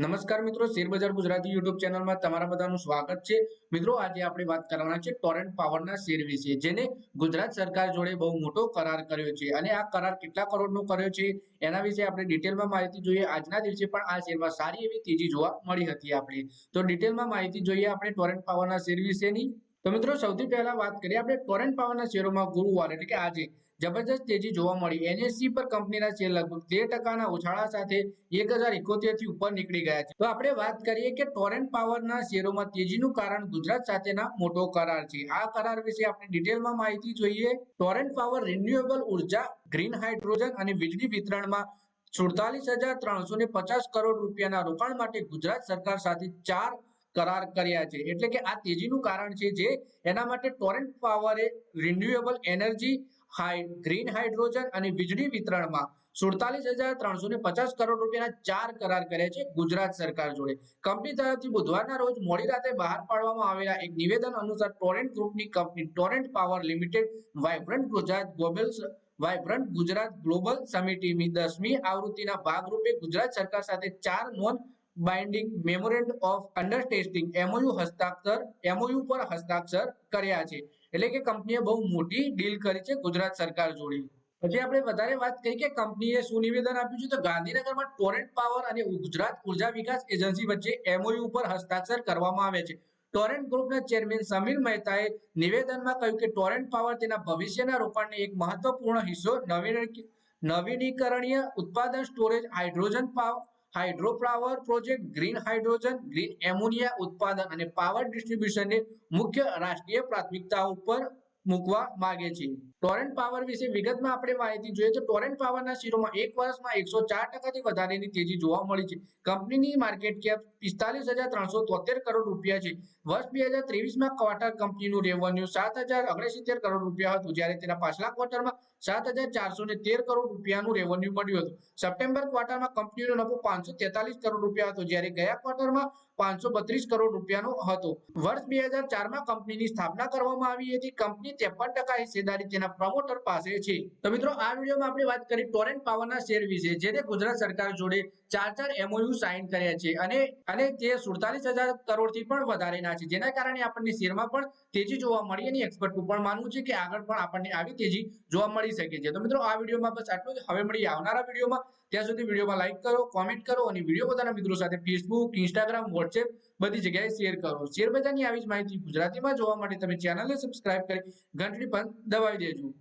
નમસ્કાર મિત્રો શેરબજાર ગુજરાતી યુટ્યુબ ચેનલમાં તમારા બધાનું સ્વાગત છે. મિત્રો, આજે આપણે વાત કરવાના છે ટોરેન્ટ પાવરના શેર વિશે, જેને ગુજરાત સરકાર જોડે બહુ મોટો કરાર કર્યો છે. અને આ કરાર કેટલા કરોડનો કર્યો છે, એના વિશે આપણે ડિટેલમાં માહિતી જોઈએ આજના દિવસે, પણ આ શેરમાં સારી એવી તેજી જોવા મળી હતી આપણે. તો ડિટેલમાં માહિતી જોઈએ આપણે ટોરેન્ટ પાવરના શેર વિશેની. તો મિત્રો, સૌથી પહેલા વાત કરીએ આપણે ટોરેન્ટ પાવરના શેરોમાં ગુરુવાર એટલે કે આજે જબરજસ્ત તેજી જોવા મળી એનએસસી પર કંપનીના શેર લગભગ તેર ટકાના ઉછાળા સાથે એક હજારથી ઉપર નીકળી ગયા છે. તો આપણે વાત કરીએ કે ટોરેન્ટ પાવરના શેરોમાં તેજીનું કારણ ગુજરાત સાથેના મોટો કરાર છે. આ કરાર વિશે આપણે ડિટેલમાં માહિતી જોઈએ. ટોરેન્ટ પાવર રિન્યુએબલ ઊર્જા ગ્રીન હાઇડ્રોજન અને વીજળી વિતરણમાં સુડતાલીસ હજાર ત્રણસો ને પચાસ કરોડ રૂપિયાના રોકાણ માટે ગુજરાત સરકાર સાથે ચાર કરાર કર્યા છે. એટલે કે આ તેજીનું કારણ છે જે એના માટે ટોરેન્ટ પાવરે રિન્યુએબલ એનર્જી ગ્રીન હાઇડ્રોજન અને વીજળી વિતરણમાં સુડતાલીસ હજાર ત્રણસો ને પચાસ કરોડ રૂપિયાના ચાર કરાર કર્યા છે ગુજરાત સરકાર જોડે. કંપની તરફથી બુધવારના રોજ મોડી રાતે બહાર પાડવામાં આવેલા એક નિવેદન અનુસાર ટોરેન્ટ ગ્રુપની company Torrent Power Limited Vibrant Gujarat Global Vibrant Gujarat Global સમિટીની દસમી આવૃત્તિના ભાગરૂપે ગુજરાત સરકાર સાથે ચાર non binding memorandum of understanding MOU હસ્તાક્ષર એમઓયુ પર હસ્તાક્ષર કર્યા છે. એટલે કે કંપનીએ બહુ મોટી ડીલ કરી છે ગુજરાત સરકાર જોડી. પછી આપણે વધારે વાત કરી કે કંપનીએ શું નિવેદન આપ્યું છે, તો ગાંધીનગરમાં ટોરેન્ટ પાવર અને ગુજરાત ઊર્જા વિકાસ એજન્સી વચ્ચે એમઓયુ પર હસ્તાક્ષર કરવામાં આવે છે. ટોરેન્ટ ગ્રુપના ચેરમેન સમીર મહેતાએ નિવેદનમાં કહ્યું કે ટોરેન્ટ પાવર તેના ભવિષ્યના રોકાણને એક મહત્વપૂર્ણ હિસ્સો નવીનીકરણીય ઉત્પાદન storage hydrogen power hydro power project, green hydrogen, green ammonia ઉત્પાદન અને પાવર ડિસ્ટ્રીબ્યુશનને મુખ્ય રાષ્ટ્રીય પ્રાથમિકતાઓ પર મૂકવા માંગે છે. ટોરેન્ટ પાવર વિશે વિગતમાં આપણે માહિતી જોઈએ તો ટોરેન્ટ પાવરના શેરોમાં એક વર્ષમાં એકસો ચાર ટકાથી વધારેની તેજી જોવા મળી છે. કંપનીની માર્કેટ કેપ પિસ્તાલીસ હજાર ત્રણસો તોતેર કરોડ રૂપિયા છે. વર્ષ બે હજાર ત્રેવીસમાં ક્વાર્ટર કંપનીનું રેવન્યુ સાત હજાર ઓગણસિત્તેર કરોડ રૂપિયા હતું, જ્યારે તેના પાછલા ક્વાર્ટરમાં સાત હજાર ચારસો ને તેર કરોડ રૂપિયાનું રેવન્યુ મળ્યું હતું. સપ્ટેમ્બર ક્વાર્ટરમાં કંપનીનો નફો પાંચસો તેતાલીસ કરોડ રૂપિયા હતો, જ્યારે ગયા ક્વાર્ટરમાં પાંચસો બત્રીસ કરોડ રૂપિયાનો હતો. વર્ષ બે હજાર ચારમાં કંપનીની સ્થાપના કરવામાં આવી હતી. કંપની ત્રેપન ટકા હિસ્સેદારી તેના પ્રમોટર પાસે છે. તો મિત્રો, આ વિડીયોમાં આપણે વાત કરી ટોરેન્ટ પાવરના શેર વિશે, જેને ગુજરાત સરકાર જોડે ચાર ચાર એમઓયુ સાઇન કર્યા છે અને અને તે સુડતાલીસ હજાર કરોડથી પણ વધારેના છે. જેના કારણે આપણને શેરમાં પણ તેજી જોવા મળી અને એક્સપર્ટનું પણ માનવું છે કે આગળ પણ આપણને આવી તેજી જોવા મળી શકે છે. તો મિત્રો, આ વિડીયોમાં બસ આટલું જ. હવે મળી આવનારા વિડીયોમાં. ત્યાં સુધી વિડીયોમાં લાઇક કરો કોમેન્ટ કરો અને વીડિયો પોતાના મિત્રો સાથે ફેસબુક ઇન્સ્ટાગ્રામ વોટ્સએપ બધી જગ્યાએ શેર કરો. શેર બજારની આવી જ માહિતી ગુજરાતીમાં જોવા માટે તમે ચેનલને સબસ્ક્રાઇબ કરી ઘંટડી પણ દબાવી દેજો.